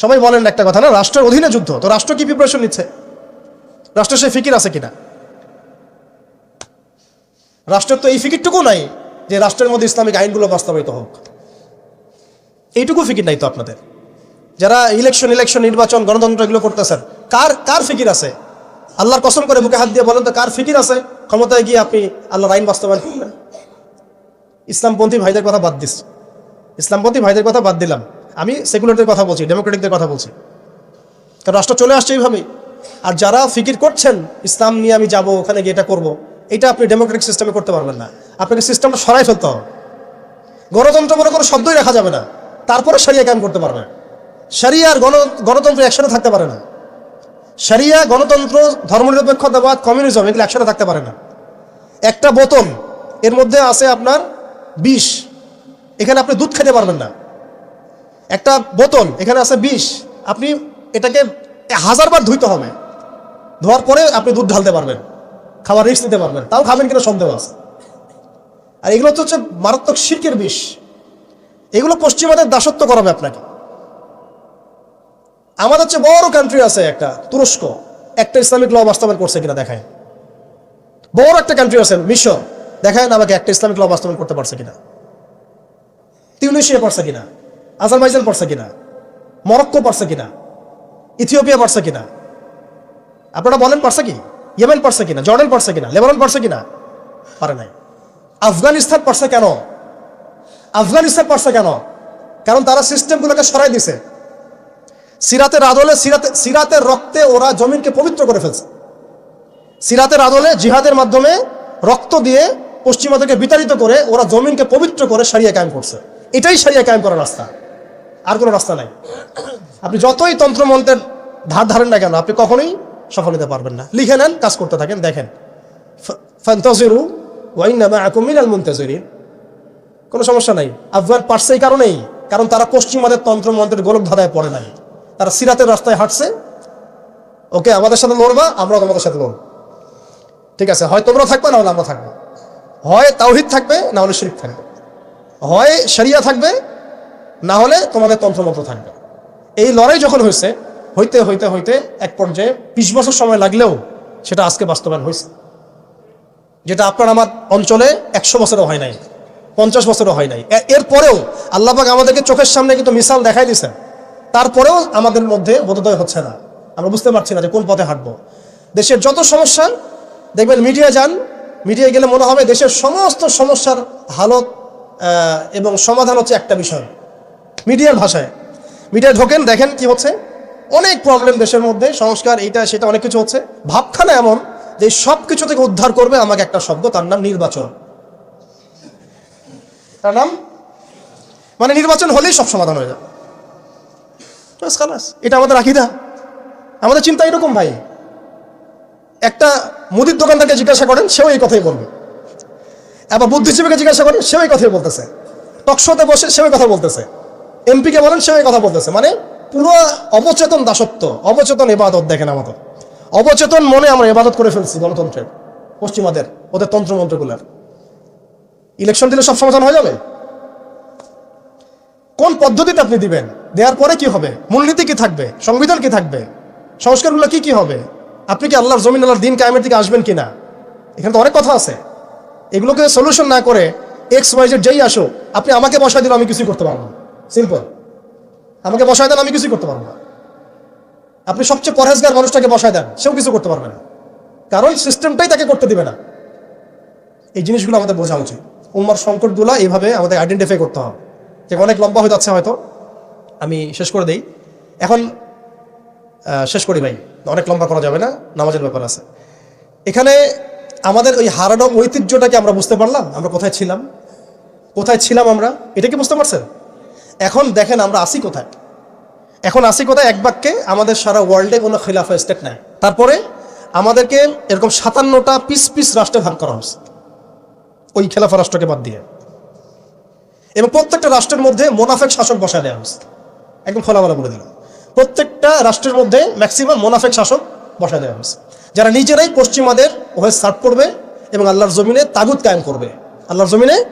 সবাই বলেন একটা কথা, না? রাষ্ট্রের অধীনে যুদ্ধ, তো রাষ্ট্র কি প্রিপারেশন নিচ্ছে? রাষ্ট্রের সে ফিকির আছে কিনা? রাষ্ট্রের তো এই ফিকিরটুকু নাই যে রাষ্ট্রের মধ্যে ইসলামিক আইনগুলো বাস্তবায়িত হোক। এইটুকু ফিকির নাই তো আপনাদের। যারা ইলেকশন ইলেকশন নির্বাচন, গণতন্ত্র এগুলো করতেছেন, কার কার ফিকির আছে? আল্লাহর কসম করে বুকে হাত দিয়ে বলেন তো, কার ফিকির আছে? ক্ষমতায় গিয়ে আপনি আল্লাহর আইন বাস্তবায়ন করবেন ইসলামপন্থী ভাইদের কথা বাদ দিস। ইসলামপন্থী ভাইদের কথা বাদ দিলাম। আমি সেকুলারদের কথা বলছি, ডেমোক্রেটিকদের কথা বলছি। কারণ রাষ্ট্র চলে আসছে এইভাবেই। আর যারা ফিকির করছেন, ইসলাম নিয়ে আমি যাব, ওখানে গিয়ে এটা করব, এটা আপনি ডেমোক্রেটিক সিস্টেমে করতে পারবেন না। আপনাকে সিস্টেমটা সরাই ফেলতে হবে। গণতন্ত্র বলে কোনো শব্দই রাখা যাবে না। তারপরে সারিয়া কায়েম করতে পারবে। সারিয়া আর গণ, গণতন্ত্র একসাথে থাকতে পারে না। সারিয়া গণতন্ত্র ধর্মনিরপেক্ষতাবাদ কমিউনিজম, এগুলো একসাথে থাকতে পারে না। একটা বোতল, এর মধ্যে আছে আপনার বিষ। এখানে আপনি দুধ খেতে পারবেন না। একটা বোতল, এখানে আছে বিষ। আপনি এটাকে হাজারবার ধুইতে হবে। ধোয়ার পরে আপনি দুধ ঢালতে পারবেন। খাবার রিস্ক নিতে পারবেন। তাও খাবেন কিনা সন্দেহ আছে। আর এগুলো হচ্ছে মারাত্মক শির্কের বিষ। এগুলো পশ্চিমাদের দাসত্ব করাবে আপনাকে। আমাদের হচ্ছে বড় কান্ট্রি আছে একটা, তুরস্ক। একটা ইসলামিক ল বাস্তবায়ন করছে কিনা দেখায়। বড় একটা কান্ট্রি আছে, মিশর। দেখায় না আমাকে একটা ইসলামিক ল বাস্তবায়ন করতে পারছে কিনা। তিউনিশিয়া পারছে কিনা। আজারবাইজান পড়ছে কিনা? মরক্কো পারছে কিনা? ইথিওপিয়া পারছে কিনা? আপনারা বলেন পারছে কি? ইয়েমেন পারছে কিনা? জর্ডান পারছে কিনা? লেবানন পারছে কিনা? পারে নাই। আফগানিস্তান পারছে কেন? আফগানিস্তান পারছে কেন? কারণ তারা সিস্টেমগুলোকে সরাই দিছে। সিরাতের আদলে সিরাতে, সিরাতের রক্তে ওরা জমিনকে পবিত্র করে ফেলছে। সিরাতের আদলে জিহাদের মাধ্যমে রক্ত দিয়ে পশ্চিমাদেরকে বিতাড়িত করে ওরা জমিনকে পবিত্র করে সারিয়া কায়েম করছে। এটাই সারিয়া কায়েম করার রাস্তা। আর কোনো রাস্তা নাই। আপনি যতই তন্ত্রমন্ত্রের ধার ধারেন না কেন, আপনি কখনোই সফল হতে পারবেন না। লিখে নেন, কাজ করতে থাকেন, দেখেন। ফান্তাজিরু ওয়াইনামা আকুমিনাল মুনতাজিরিন। কোনো সমস্যা নাই। আফগান পারছে এই কারণেই, কারণ তারা পশ্চিমাদের তন্ত্রমন্ত্রের গোলক ধাঁধায় পড়ে নাই। তারা সিরাতের রাস্তায় হাঁটছে। ওকে, আমাদের সাথে লড়বা, আমরাও তোমাদের সাথে লড়ব। ঠিক আছে, হয় তোমরা থাকবে, না হলে আমরা থাকব। হয় তাওহিদ থাকবে, না হলে শরীফ থাকবে। হয় শরিয়া থাকবে না হলে তোমাদের তন্ত্রমন্ত্র থাকবে। এই লড়াই যখন হয়েছে, হইতে হইতে হইতে এক পর্যায়ে বিশ বছর সময় লাগলেও সেটা আজকে বাস্তবায়ন হয়েছে। যেটা আপনার আমার অঞ্চলে একশো বছরও হয় নাই, পঞ্চাশ বছরও হয় নাই। এরপরেও আল্লাপাক আমাদেরকে চোখের সামনে কিন্তু মিসাল দেখাই দিয়েছেন। তারপরেও আমাদের মধ্যে বোধোদয় হচ্ছে না। আমরা বুঝতে পারছি না যে কোন পথে হাঁটবো। দেশের যত সমস্যা, দেখবেন মিডিয়া যান মিডিয়ায় গেলে মনে হবে দেশের সমস্ত সমস্যার হালত এবং সমাধান হচ্ছে একটা বিষয়। মিডিয়ার ভাষায়। মিডিয়ায় ঢোকেন, দেখেন কি হচ্ছে। অনেক প্রবলেম দেশের মধ্যে, সংস্কার, এইটা, সেটা, অনেক কিছু হচ্ছে। ভাবখানা এমন যে সব কিছু থেকে উদ্ধার করবে আমাকে একটা শব্দ, তার নাম নির্বাচন। তার নাম? মানে নির্বাচন হলেই সব সমাধান হয়ে যাবে। খালাস। এটা আমাদের আকিদা। আমাদের চিন্তা এরকম ভাই। একটা মুদির দোকানদারকে জিজ্ঞাসা করেন, সেও এই কথাই বলবে। আবার বুদ্ধিজীবীকে জিজ্ঞাসা করেন, সেও এই কথাই বলতেছে। টকশোতে বসে সেও কথা বলতেছে। এমপিকে বলেন এই কথা বলতেছে। মানে পুরো অবচেতন দাসত্ব, অবচেতন এবাদত দেখেন আমাদের। অবচেতন মনে আমরা এবাদত করে ফেলছি গণতন্ত্রের, পশ্চিমাদের, ওদের তন্ত্রমন্ত্রগুলার। ইলেকশন দিলে সব সমাধান হয়ে যাবে? কোন পদ্ধতিতে আপনি দিবেন? দেওয়ার পরে কি হবে? মূলনীতি কি থাকবে? সংবিধান কি থাকবে? সংস্কারগুলো কি কি হবে? আপনি কি আল্লাহর জমিন, আল্লাহর দিন কায়েমের দিকে আসবেন কিনা? এখানে তো অনেক কথা আছে। এগুলোকে সলিউশন না করে এক্স ওয়াই জেড যেই আসো আপনি আমাকে বসায় দিলে আমি কিছুই করতে পারব না। সিম্পল আমাকে বসায় দেন, আমি কিছুই করতে পারব না। আপনি সবচেয়ে পরহেজগার মানুষটাকে বসায় দেন, সেও কিছু করতে পারবে না। কারণ সিস্টেমটাই তাকে করতে দিবে না। এই জিনিসগুলো আমাদের বোঝা উচিত। উম্মার সংকটগুলো এইভাবে আমাদের আইডেন্টিফাই করতে হবে। যে অনেক লম্বা হয়ে যাচ্ছে হয়তো। আমি শেষ করে দেই। এখন শেষ করি ভাই। অনেক লম্বা করা যাবে না, নামাজের ব্যাপার আছে। এখানে আমাদের ওই হারানো ঐতিহ্যটাকে আমরা বুঝতে পারলাম, আমরা কোথায় ছিলাম? কোথায় ছিলাম আমরা? এটা কি বুঝতে পারছেন? এখন দেখেন আমরা আসি কোথায়। এখন আসি কোথায় এক বাক্যে আমাদের সারা ওয়ার্ল্ডে কোনো খিলাফা স্টেট নেয় তারপরে আমাদেরকে এরকম সাতান্নটা পিস পিস রাষ্ট্রে ভাগ করা হয়েছে। ওই খেলাফা রাষ্ট্রকে বাদ দিয়ে। এবং প্রত্যেকটা রাষ্ট্রের মধ্যে মোনাফেক শাসক বসায় দেওয়া হয়েছে। একদম খোলামেলা বলে দিলাম। প্রত্যেকটা রাষ্ট্রের মধ্যে ম্যাক্সিমাম মোনাফেক শাসক বসায় দেওয়া হয়েছে। যারা নিজেরাই পশ্চিমাদের ওহে সার্ভ করবে এবং আল্লাহর জমিনে তাগুত কায়েম করবে। আল্লাহর জমিনে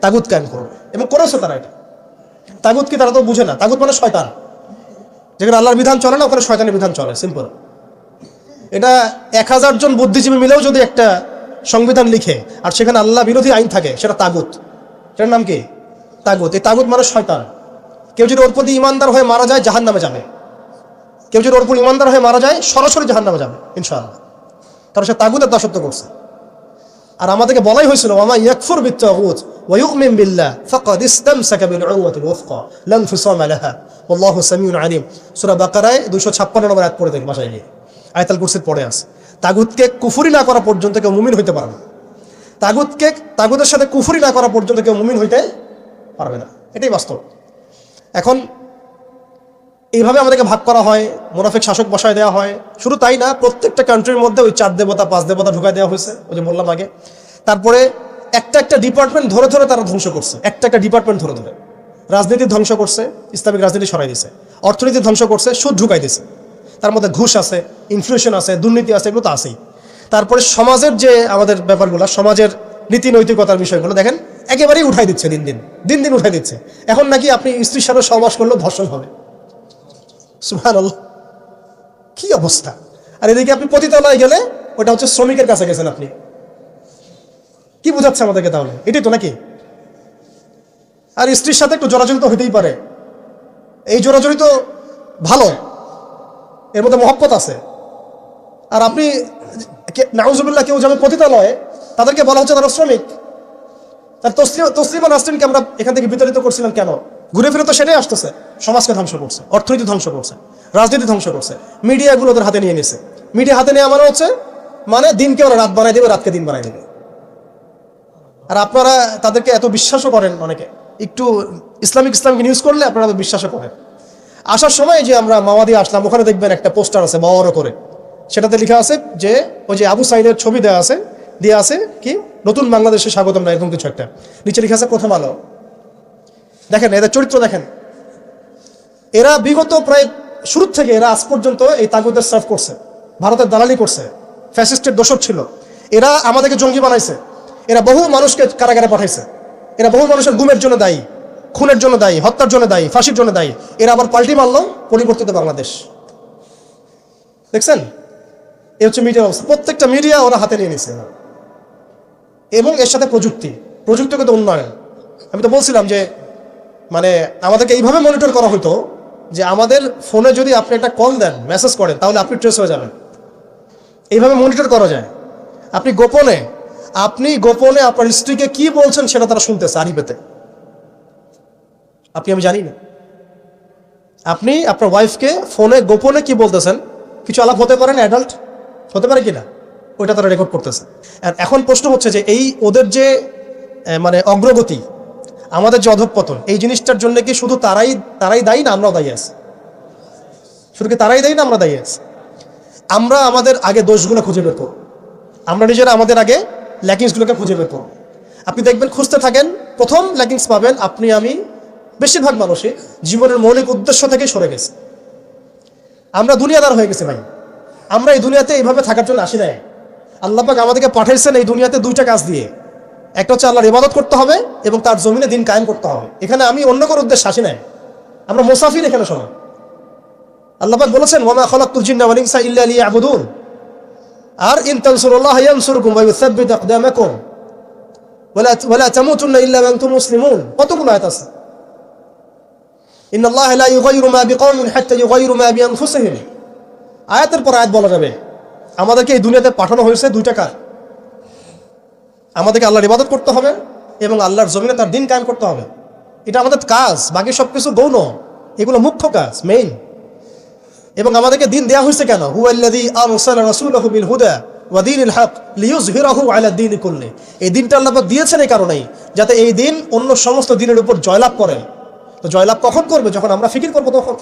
তাগুত কায়েম করবে। এবং করেছে তারা এটা। তাগুত কি তারা তো বুঝে না। তাগুত মানে শয়তান। যেখানে আল্লাহর বিধান চলে না, ওখানে শয়তানের বিধান চলে। সিম্পল এটা এক হাজার জন বুদ্ধিজীবী মিলেও যদি একটা সংবিধান লিখে, আর সেখানে আল্লাহ বিরোধী আইন থাকে, সেটা তাগুত। সেটার নাম কি? তাগুত। এই তাগুত মানে শয়তান। কেউ যদি ওর প্রতি ইমানদার হয়ে মারা যায় জাহান নামে যাবে। কেউ যদি ওর প্রতি ইমানদার হয়ে মারা যায়, সরাসরি জাহান নামে যাবে, ইনশাআল্লাহ। কারণ সে তাগুতের দাসত্ব করছে। আর আমাদেরকে বলাই হয়েছিল ওমা ইয়াকফুর বিত্তাগুত। বিল্লাহ ফাকাদ ইসতামসাকা বিল উরওয়াতিল ওয়াথকা লা ইনফিসামা লাহা ওয়াল্লাহু সামিউন আলিম সূরা বাকারায় 256 নম্বর আয়াত পড়ে দেখি বাসায় গিয়ে আয়াতুল কুরসির পড়ে আছে। তাগুতকে কুফরি না করা পর্যন্ত কেউ মুমিন হইতে পারবে না। তাগুতকে, তাগুতের সাথে কুফরি না করা পর্যন্ত কেউ মুমিন হইতে পারবে না। এটাই বাস্তব। এখন এইভাবে আমাদেরকে ভাগ করা হয়, মোনাফেক শাসক বসায় দেওয়া হয়। শুধু তাই না, প্রত্যেকটা কান্ট্রির মধ্যে ওই চার দেবতা, পাঁচ দেবতা ঢুকায় দেওয়া হয়েছে, ওই যে বললাম আগে। তারপরে একটা একটা ডিপার্টমেন্ট ধরে ধরে তারা ধ্বংস করছে। একটা একটা ডিপার্টমেন্ট ধরে ধরে। রাজনীতি ধ্বংস করছে, ইসলামিক রাজনীতি সরাই দিছে। অর্থনীতি ধ্বংস করছে, সুদ ঢুকাই দিছে। তার মধ্যে ঘুষ আছে ইনফ্লেশন আছে, দুর্নীতি আছে, এগুলো তো আছেই। তারপরে সমাজের যে আমাদের ব্যাপারগুলো, সমাজের নীতি নৈতিকতার বিষয়গুলো, দেখেন, একেবারেই উঠাই দিচ্ছে দিন দিন। দিন দিন উঠাই দিচ্ছে। এখন নাকি আপনি স্ত্রীর সাথে সহবাস করলেও ধর্ষণ হবে। সুহান কি অবস্থা? আর এদিকে আপনি পতিতলায় গেলে ওটা হচ্ছে শ্রমিকের কাছে গেছেন আপনি। কি বুঝাচ্ছে আমাদেরকে তাহলে? এটাই তো নাকি? আর স্ত্রীর সাথে একটু জোরাজড়ি তো হইতেই পারে। এই জোরাজড়ি তো ভালো। এর মধ্যে মহব্বত আছে। আর আপনি নাউজুবিল্লাহ কেউ যাবে পতিতালয়ে, তাদেরকে বলা হচ্ছে তারা শ্রমিক। তার তসলিমা তসলিমা নাসরিনকে আমরা এখান থেকে বিতাড়িত করছিলাম কেন? ঘুরে ফিরে তো সেটাই আসতেছে। সমাজকে ধ্বংস করছে, অর্থনীতি ধ্বংস করছে, রাজনীতি ধ্বংস করছে। মিডিয়াগুলো ওদের হাতে নিয়ে নিছে। মিডিয়া হাতে নিয়ে মানে হচ্ছে মানে দিনকে ওরা রাত বানাই দেবে, রাতকে দিন বানাই দেবে। আর আপনারা তাদেরকে এত বিশ্বাসও করেন অনেকে। একটু ইসলামিক ইসলামকে নিউজ করলে আপনারা বিশ্বাসও করেন। আসার সময় যে আমরা মাওয়াদি আসলাম, ওখানে দেখবেন একটা পোস্টার আছে বড় করে। সেটাতে লেখা আছে যে, ওই যে আবু সাইদের ছবি দেওয়া আছে দেওয়া আছে কি, নতুন বাংলাদেশে স্বাগতম না, এরকম কিছু একটা। নিচে লেখা আছে, প্রথম আলো। দেখেন এদের চরিত্র দেখেন। এরা বিগত প্রায় শুরু থেকে, এরা আজ পর্যন্ত এই তাগুদের সার্ভ করছে। ভারতের দালালি করছে। ফ্যাসিস্টের দোষক ছিল। এরা আমাদেরকে জঙ্গি বানাইছে। এরা বহু মানুষকে কারাগারে পাঠাইছে। এরা বহু মানুষের গুমের জন্য দায়ী, খুনের জন্য দায়ী, হত্যার জন্য দায়ী, ফাঁসির জন্য দায়ী। এরা আবার পাল্টি মারলো পরিবর্তিত বাংলাদেশ। দেখছেন? এ হচ্ছে মিডিয়া অবস্থা প্রত্যেকটা মিডিয়া ওরা হাতে নিয়ে নিছে। এবং এর সাথে প্রযুক্তি। প্রযুক্তিগত উন্নয়ন। আমি তো বলছিলাম যে মানে আমাদেরকে এইভাবে মনিটর করা হতো যে আমাদের ফোনে যদি আপনি একটা কল দেন মেসেজ করেন, তাহলে আপনি ট্রেস হয়ে যাবেন। এইভাবে মনিটর করা যায়। আপনি গোপনে আপনি গোপনে আপনার স্ত্রীকে কি বলছেন সেটা তারা শুনতেছে আরিবেতে আপনি আমি জানি না। আপনি আপনার ওয়াইফকে ফোনে গোপনে কি বলতেছেন? কিছু আলাপ হতে পারেন অ্যাডাল্ট হতে পারে কিনা? ওইটা তারা রেকর্ড করতেছে। আর এখন প্রশ্ন হচ্ছে যে এই ওদের যে মানে অগ্রগতি, আমাদের যে অধঃপতন, এই জিনিসটার জন্য কি শুধু তারাই তারাই দায়ী না আমরাও দায়ী আছি? শুধু কি তারাই দায়ী না আমরা দায়ী আছি? আমরা আমাদের আগে দোষগুলো খুঁজে বের করব। আমরা নিজেরা আমাদের আগে ল্যাকিংসগুলোকে খুঁজে বের করব আপনি দেখবেন খুঁজতে থাকেন, প্রথম ল্যাকিংস পাবেন আপনি, আমি বেশিরভাগ মানুষই জীবনের মৌলিক উদ্দেশ্য থেকে সরে গেছে। আমরা দুনিয়াদার হয়ে গেছি ভাই। আমরা এই দুনিয়াতে এইভাবে থাকার জন্য আসি নাই। আল্লাহ পাক আমাদেরকে পাঠাইছেন এই দুনিয়াতে দুইটা কাজ দিয়ে। একটা হচ্ছে আল্লাহর ইবাদত করতে হবে এবং তার জমিনে দিন কায়েম করতে হবে। এখানে আমি অন্য কোনো উদ্দেশ্য আসি নাই। আমরা মুসাফির এখানে সবাই। আল্লাহ পাক বলেছেন ওয়ামা খালাকুল জিন্না ইল্লা লিয়াবুদুন। আর ইন তানসুরুল্লাহ ইয়ানসুরকুম ওয়া ইউসাব্বিত আকদামাকুম। ওয়ালা ওয়ালা তামুতুন্না ইল্লা ওয়া আনতুম মুসলিমুন। কতগুলো আয়াত আছে? ইন্নাল্লাহ লা ইউগাইরু মা বিকওমিন হাত্তা ইউগাইরু মা বিআনফুসিহিম। আয়াতের পর আয়াত বলা যাবে, আমাদেরকে এই দুনিয়াতে পাঠানো হয়েছে দুইটা কাজ। আমাদেরকে আল্লাহর ইবাদত করতে হবে এবং আল্লাহর জমিনে তার দিন কায়েম করতে হবে। এটা আমাদের কাজ, বাকি সব কিছু গৌণ। এগুলো মুখ্য কাজ মেইন এবং আমাদেরকে দিন দেয়া হয়েছে কেন? হুয়াল্লাযী আরসালা রাসূলাহু বিল হুদা ওয়া দীনিল হক লিইয়ুযহিরাহু আলা দীনি এই দিনটা আল্লাহ দিয়েছেন এই কারণেই, যাতে এই দিন অন্য সমস্ত দিনের উপর জয়লাভ করে। তো জয়লাভ কখন করবে? যখন আমরা ফিকির করব তখন।